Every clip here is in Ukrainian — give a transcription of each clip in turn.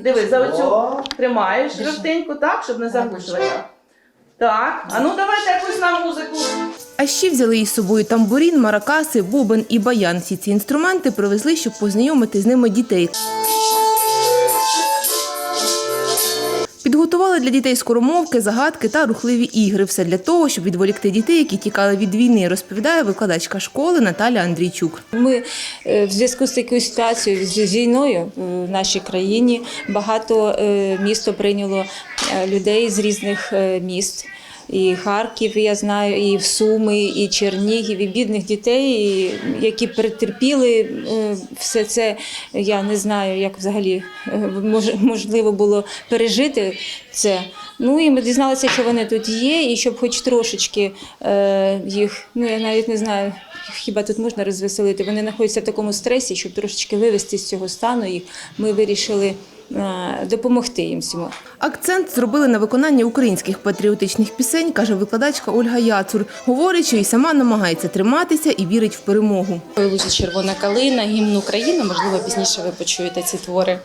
Дивись, за оцю тримаєш жовтеньку, так, щоб не заглушувати. Так, а ну давайте якусь нам музику. А ще взяли із собою тамбурін, маракаси, бубен і баян. Всі ці інструменти привезли, щоб познайомити з ними дітей. Підготували для дітей скоромовки, загадки та рухливі ігри. Все для того, щоб відволікти дітей, які тікали від війни, розповідає викладачка школи Наталя Андрійчук. Ми е, в зв'язку з такою ситуацією з війною в нашій країні багато е, місто прийняло е, людей з різних е, міст. І Харків, я знаю, і в Суми, і Чернігів, і бідних дітей, які перетерпіли е, все це. Я не знаю, як взагалі е, можливо було пережити це. Ну і ми дізналися, що вони тут є, і щоб хоч трошечки е, їх, ну я навіть не знаю, хіба тут можна розвеселити. Вони знаходяться в такому стресі, щоб трошечки вивести з цього стану їх. Ми вирішили допомогти їм всьому. Акцент зробили на виконання українських патріотичних пісень, каже викладачка Ольга Яцур. Говорить, що і сама намагається триматися і вірить в перемогу. «Ой, червона калина, гімн України. Можливо, пізніше ви почуєте ці твори.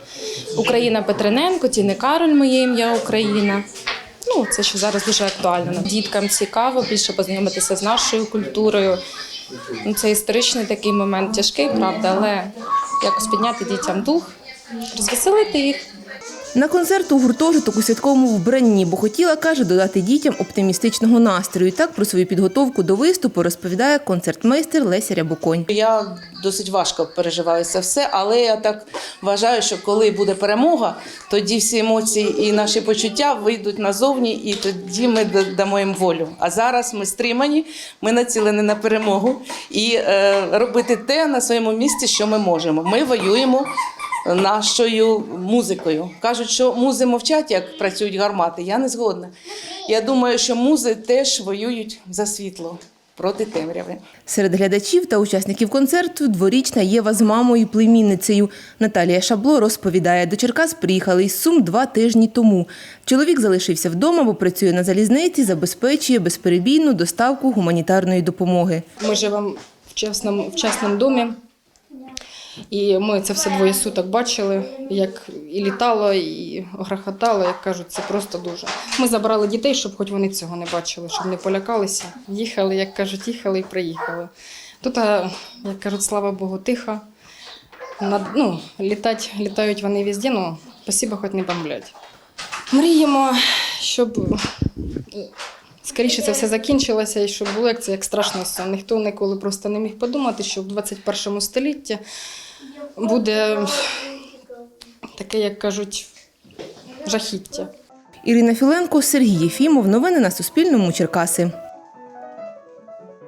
Україна Петрененко, Тіни Кароль, моє ім'я Україна. Ну, це що зараз дуже актуально. Діткам цікаво більше познайомитися з нашою культурою. Ну, це історичний такий момент, тяжкий, правда, але якось підняти дітям дух, розвеселити їх. На концерт у гуртожиток у святковому вбранні, бо хотіла, каже, додати дітям оптимістичного настрою. І Так про свою підготовку до виступу розповідає концертмейстер Леся Рябоконь. Я досить важко переживаю це все, але я так вважаю, що коли буде перемога, тоді всі емоції і наші почуття вийдуть назовні, і тоді ми дамо їм волю. А зараз ми стримані, ми націлені на перемогу і е, робити те на своєму місці, що ми можемо. Ми воюємо. Нашою музикою кажуть, що музи мовчать, як працюють гармати. Я не згодна. Я думаю, що музи теж воюють за світло проти темряви. Серед глядачів та учасників концерту дворічна Єва з мамою і племінницею. Наталія Шабло розповідає, до Черкас приїхали із Сум два тижні тому. Чоловік залишився вдома, бо працює на залізниці, забезпечує безперебійну доставку гуманітарної допомоги. Ми живемо в чесному, в чесному домі. І ми це все двоє суток бачили, як і літало, і грохотало, як кажуть, це просто дуже. Ми забрали дітей, щоб хоч вони цього не бачили, щоб не полякалися. Їхали, як кажуть, їхали і приїхали. Тут, як кажуть, слава Богу, тихо. Ну, літать, літають вони везде, ну, спасибо, хоч не бомблять. Мріємо, щоб е, скоріше це все закінчилося і щоб було як це як страшний сон. Ніхто ніколи просто не міг подумати, що в 21 столітті буде таке, як кажуть, жахіття. Ірина Філенко, Сергій Єфімов. Новини на Суспільному. Черкаси.